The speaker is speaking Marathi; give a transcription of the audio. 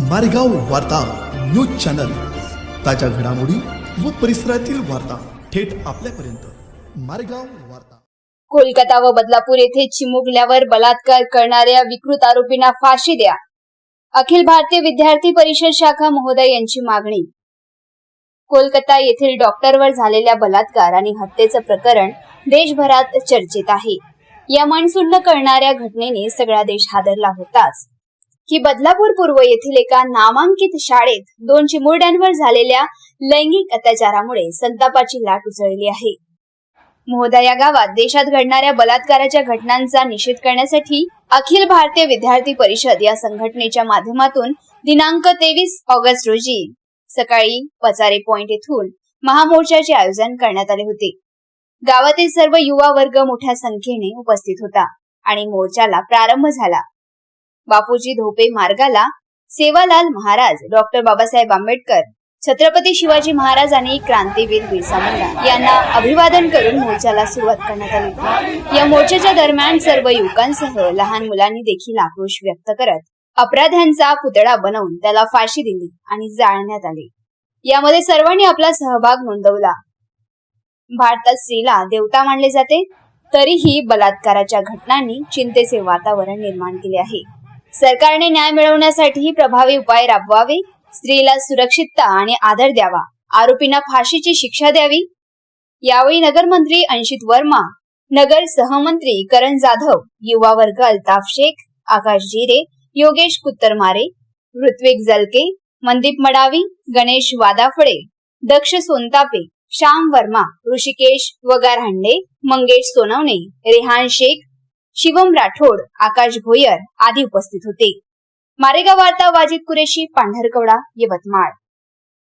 मारेगाव वार्ता न्यूज चॅनल. ताज्या घडामोडी व परिसरातील वार्ता थेट आपल्यापर्यंत. मारेगाव वार्ता. कोलकाता व बदलापूर येथे चिमुकल्यावर बलात्कार करणाऱ्या विकृत आरोपींना फाशी द्या. अखिल भारतीय विद्यार्थी परिषद शाखा महोदय यांची मागणी. कोलकाता येथील डॉक्टरवर झालेल्या बलात्कार आणि हत्येचं प्रकरण देशभरात चर्चेत आहे. या मनसुन्न करणाऱ्या घटनेने सगळा देश हादरला होताच. की बदलापूर पूर्व येथील एका नामांकित शाळेत दोन चिमुरड्यांवर झालेल्या लैंगिक अत्याचारामुळे संतापाची लाट उसळली आहे. महोदय या गावात देशात घडणाऱ्या बलात्काराच्या घटनांचा निषेध करण्यासाठी अखिल भारतीय विद्यार्थी परिषद या संघटनेच्या माध्यमातून दिनांक तेवीस ऑगस्ट रोजी सकाळी पचारे पॉइंट येथून महामोर्चाचे आयोजन करण्यात आले होते. गावातील सर्व युवा वर्ग मोठ्या संख्येने उपस्थित होता आणि मोर्चाला प्रारंभ झाला. बापूजी धोपे मार्गाला सेवालाल महाराज डॉक्टर बाबासाहेब आंबेडकर छत्रपती शिवाजी महाराज आणि क्रांतीवीर बिरसा मुंडा यांना अभिवादन करून मोर्चाला सुरुवात करण्यात आली. या मोर्चाच्या दरम्यान सर्व युवकांसह लहान मुलांनी देखील आक्रोश व्यक्त करत अपराध्यांचा पुतळा बनवून त्याला फाशी दिली आणि जाळण्यात आले. यामध्ये सर्वांनी आपला सहभाग नोंदवला. भारतात स्त्रीला देवता मानले जाते तरीही बलात्काराच्या घटनांनी चिंतेचे वातावरण निर्माण केले आहे. सरकारने न्याय मिळवण्यासाठी प्रभावी उपाय राबवावे स्त्रीला सुरक्षितता आणि आदर द्यावा. आरोपींना फाशीची शिक्षा द्यावी. यावेळी नगरमंत्री अंशित वर्मा नगर सहमंत्री करण जाधव युवा वर्ग अल्ताफ शेख आकाश जिरे योगेश कुत्तरमारे ऋत्विक जलके मनदीप मडावी गणेश वादाफळे दक्ष सोनतापे श्याम वर्मा ऋषिकेश वगारहांडे मंगेश सोनवणे रेहान शेख शिवम राठोड आकाश भोयर आदी उपस्थित होते. मारेगाव वार्ता वाजिद कुरेशी पांढरकवडा यवतमाळ.